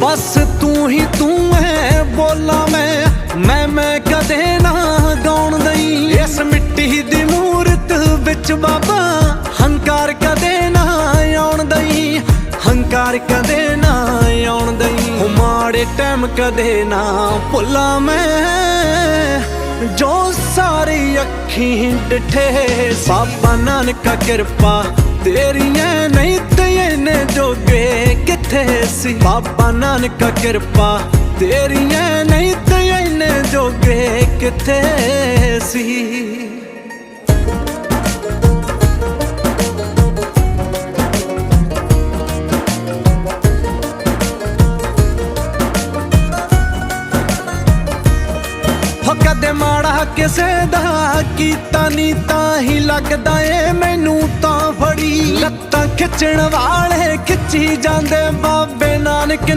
ਬਸ ਤੂੰ ਹੀ ਤੂੰ ਹੈ ਬੋਲਾਂ ਮੈਂ ਮੈਂ ਮੈਂ ਕਦੇ ਨਾ ਗਾਉਣ ਦਈ ਇਸ ਮਿੱਟੀ ਦੀ ਮੂਰਤ ਵਿੱਚ ਬਾਬਾ ਹੰਕਾਰ ਕਦੇ ਨਾ ਆਉਣ ਦਈ ਹੰਕਾਰ ਕਦੇ ਨਾ ਆਉਣ ਦਈ ਉਹ ਮਾੜੇ ਟਾਈਮ ਕਦੇ ਨਾ ਭੁੱਲਾਂ ਮੈਂ ਜੋ ਸਾਰੀ ਅੱਖੀਂ ਡਿਠੇ ਬਾਬਾ ਨਾਨਕਾ ਕਿਰਪਾ ਤੇਰੀਆਂ ਨਹੀਂ ਤੇ ਇਹਨੇ ਜੋਗੇ ਕਿੱਥੇ ਸੀ। ਬਾਬਾ ਨਾਨਕ ਕਿਰਪਾ, ਤੇਰੀਆਂ ਨਹੀਂ ਤੇ ਇਹਨੇ ਜੋਗੇ ਕਿੱਥੇ ਸੀ? ਕਦੇ ਮਾੜਾ ਕਿਸੇ ਦਾ ਕੀਤਾ ਨਹੀਂ ਤਾਂ ਹੀ ਲੱਗਦਾ ਏ ਮੈਨੂੰ ਤਾਂ ਖਿੱਚਣ ਵਾਲੇ ਖਿੱਚੀ ਜਾਂਦੇ ਬਾਬੇ ਨਾਨਕ